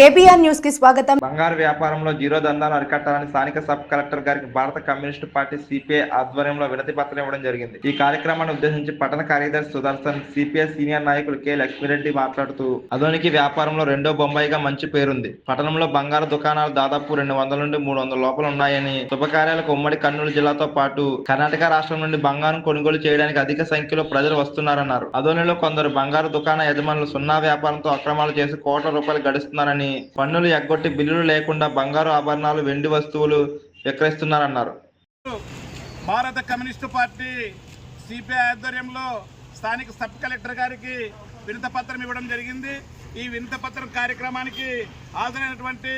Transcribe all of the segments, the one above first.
KBR న్యూస్కి స్వాగతం. బంగారు వ్యాపారంలో జీరో దందాలు అరికట్టాలని స్థానిక సబ్ కలెక్టర్ గారికి భారత కమ్యూనిస్ట్ పార్టీ సిపిఐ ఆధ్వర్యంలో వినతి పత్రం ఇవ్వడం జరిగింది. ఈ కార్యక్రమాన్ని ఉద్దేశించి పట్టణ కార్యదర్శి సుదర్శన్ సిపిఐ సీనియర్ నాయకులు కె. లక్ష్మిరెడ్డి మాట్లాడుతూ అదోనికి వ్యాపారంలో రెండో బొంబాయిగా మంచి పేరుంది. పట్టణంలో బంగారు దుకాణాలు దాదాపు రెండు వందల నుండి మూడు వందల లోపల ఉన్నాయని శుభకార్యాలకు ఉమ్మడి కర్నూలు జిల్లాతో పాటు కర్ణాటక రాష్ట్రం నుండి బంగారం కొనుగోలు చేయడానికి అధిక సంఖ్యలో ప్రజలు వస్తున్నారన్నారు. అదోనిలో కొందరు బంగారు దుకాణ యజమానులు సున్నా వ్యాపారంతో అక్రమాలు చేసి కోట్ల రూపాయలు గడుస్తున్నారని పన్నులు ఎగ్గొట్టి బిల్లులు లేకుండా బంగారు ఆభరణాలు వెండి వస్తువులు విక్రయిస్తున్నారన్నారు. భారత కమ్యూనిస్టు పార్టీ సిపిఐ ఆధ్వర్యంలో స్థానిక సబ్ కలెక్టర్ గారికి వినతపత్రం ఇవ్వడం జరిగింది. ఈ వినతపత్రం కార్యక్రమానికి హాజరైనటువంటి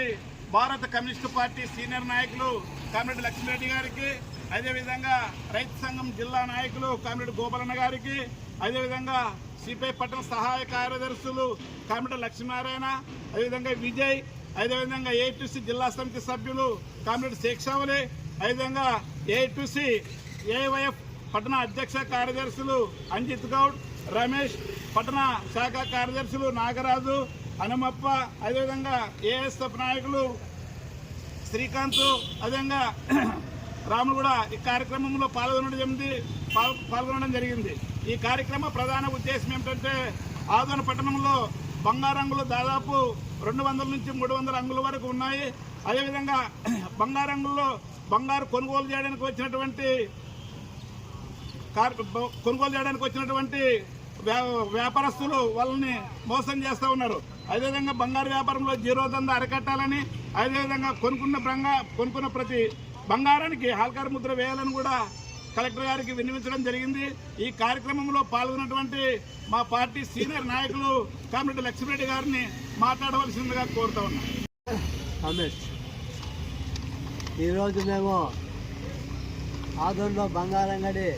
భారత కమ్యూనిస్టు పార్టీ సీనియర్ నాయకులు కామ్రేడ్ లక్ష్మీరెడ్డి గారికి అదేవిధంగా రైతు సంఘం జిల్లా నాయకులు కామిరెడ్డి గోపాలన్న గారికి అదేవిధంగా సిపిఐ పట్టణ సహాయ కార్యదర్శులు కామిరెడ్డి లక్ష్మీనారాయణ అదేవిధంగా విజయ్ అదేవిధంగా ఏఐటీసీ జిల్లా సమితి సభ్యులు కామిరెడ్డి శేక్షావలి అదేవిధంగా ఏఐటీసీ ఏవైఎఫ్ పట్టణ అధ్యక్ష కార్యదర్శులు అంజిత్ గౌడ్ రమేష్ పట్టణ శాఖ కార్యదర్శులు నాగరాజు హనుమప్ప అదేవిధంగా ఏఎస్ఎఫ్ నాయకులు శ్రీకాంత్ అదేవిధంగా రాములు కూడా ఈ కార్యక్రమంలో పాల్గొనడం జరిగింది. పాల్- పాల్గొనడం జరిగింది. ఈ కార్యక్రమ ప్రధాన ఉద్దేశం ఏమిటంటే ఆదోన పట్టణంలో బంగారంగులు దాదాపు రెండు వందల నుంచి మూడు వందల అంగుల వరకు ఉన్నాయి. అదేవిధంగా బంగారంగుల్లో బంగారు కొనుగోలు చేయడానికి వచ్చినటువంటి కొనుగోలు చేయడానికి వచ్చినటువంటి వ్యా- వ్యాపారస్తులు వాళ్ళని మోసం చేస్తూ ఉన్నారు. అదేవిధంగా బంగారు వ్యాపారంలో జీరో దంద అరికట్టాలని అదేవిధంగా కొనుక్కున్న బంగా కొనుక్కున్న ప్రతి బంగారానికి హాల్కార్ ముద్ర వేయాలని కూడా కలెక్టర్ గారికి విన్నవించడం జరిగింది. ఈ కార్యక్రమంలో పాల్గొన్నటువంటి మా పార్టీ సీనియర్ నాయకులు కామిరెడ్డి లక్ష్మీరెడ్డి గారిని మాట్లాడవలసిందిగా కోరుతా ఉన్నాం. రమేష్ ఈరోజు మేము ఆదోన్లో బంగారంగడి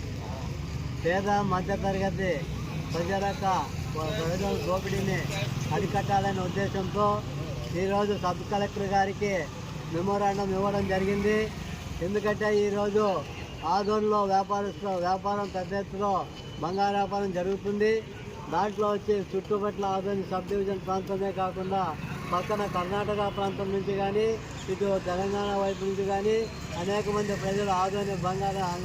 పేద మధ్యతరగతి ప్రజలక ప్రజల దోపిడీని అరికట్టాలనే ఉద్దేశంతో ఈరోజు సబ్ కలెక్టర్ గారికి మెమోరాండం ఇవ్వడం జరిగింది. ఎందుకంటే ఈరోజు ఆదోన్లో వ్యాపారస్తుల వ్యాపారం పెద్ద ఎత్తులో బంగారు వ్యాపారం జరుగుతుంది. దాంట్లో వచ్చి చుట్టుపట్ల ఆదోని సబ్ డివిజన్ ప్రాంతమే కాకుండా పక్కన కర్ణాటక ప్రాంతం నుంచి కానీ ఇటు తెలంగాణ వైపు నుంచి కానీ అనేక మంది ప్రజలు ఆదోని బంగారం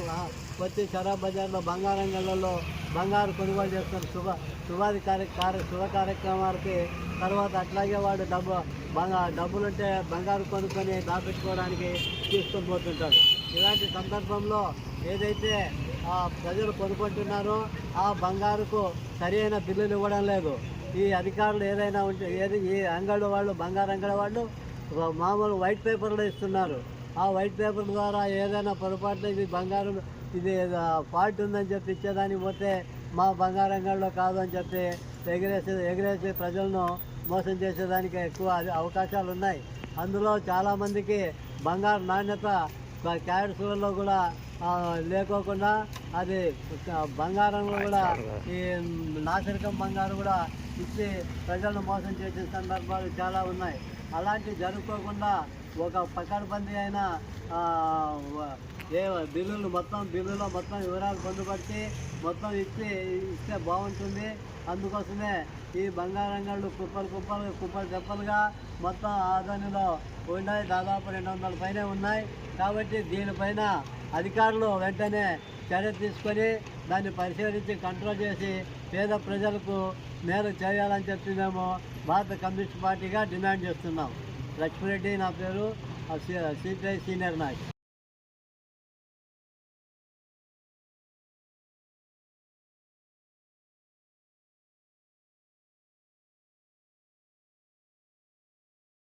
వచ్చి షరాబ్ బజార్లో బంగారం గళ్ళల్లో బంగారు కొనుగోలు చేస్తున్న శుభ శుభాది కార్య కార్య శుభ కార్యక్రమాలకి తర్వాత అట్లాగే వాడు డబ్బు బాగా డబ్బులుంటే బంగారు కొనుక్కొని దాపెట్టుకోవడానికి తీసుకొని పోతుంటారు. ఇలాంటి సందర్భంలో ఏదైతే ఆ ప్రజలు కొనుక్కుంటున్నారో ఆ బంగారుకు సరైన బిల్లులు ఇవ్వడం లేదు. ఈ అధికారులు ఏదైనా ఉంటే ఏది ఈ అంగళ్ళ వాళ్ళు బంగారు అంగడి వాళ్ళు మామూలు వైట్ పేపర్లు ఇస్తున్నారు. ఆ వైట్ పేపర్ ద్వారా ఏదైనా పొరపాటున ఇది బంగారం ఇది ఫాల్ట్ ఉందని చెప్పి ఇచ్చేదానికి పోతే మా బంగారంగంలో కాదు అని చెప్పి ఎగిరేసి ఎగిరేసి ప్రజలను మోసం చేసేదానికి ఎక్కువ అవకాశాలు ఉన్నాయి అందులో చాలామందికి బంగారు నాణ్యత క్యారెట్స్లలో కూడా లేకోకుండా అది బంగారంలో కూడా ఈ నాసిరకం బంగారం కూడా ఇచ్చి ప్రజలను మోసం చేసే సందర్భాలు చాలా ఉన్నాయి. అలాంటి జరుపుకోకుండా ఒక పకడ్బందీ అయిన ఏ బిల్లులు మొత్తం బిల్లులో మొత్తం వివరాలు పొందుపరిచి మొత్తం ఇచ్చి ఇస్తే బాగుంటుంది. అందుకోసమే ఈ బంగారంగాళ్ళు కుప్పలు కుప్పలు కుప్పలు చెప్పలుగా మొత్తం ఆదానిలో ఉన్నాయి. దాదాపు రెండు వందల పైనే ఉన్నాయి. కాబట్టి దీనిపైన అధికారులు వెంటనే చర్య తీసుకొని దాన్ని పరిశీలించి కంట్రోల్ చేసి పేద ప్రజలకు మేలు చేయాలని చెప్పి మేము భారత కమ్యూనిస్ట్ పార్టీగా డిమాండ్ చేస్తున్నాం. లక్ష్మిరెడ్డి నా పేరు సిపిఐ సీనియర్ నాయక్.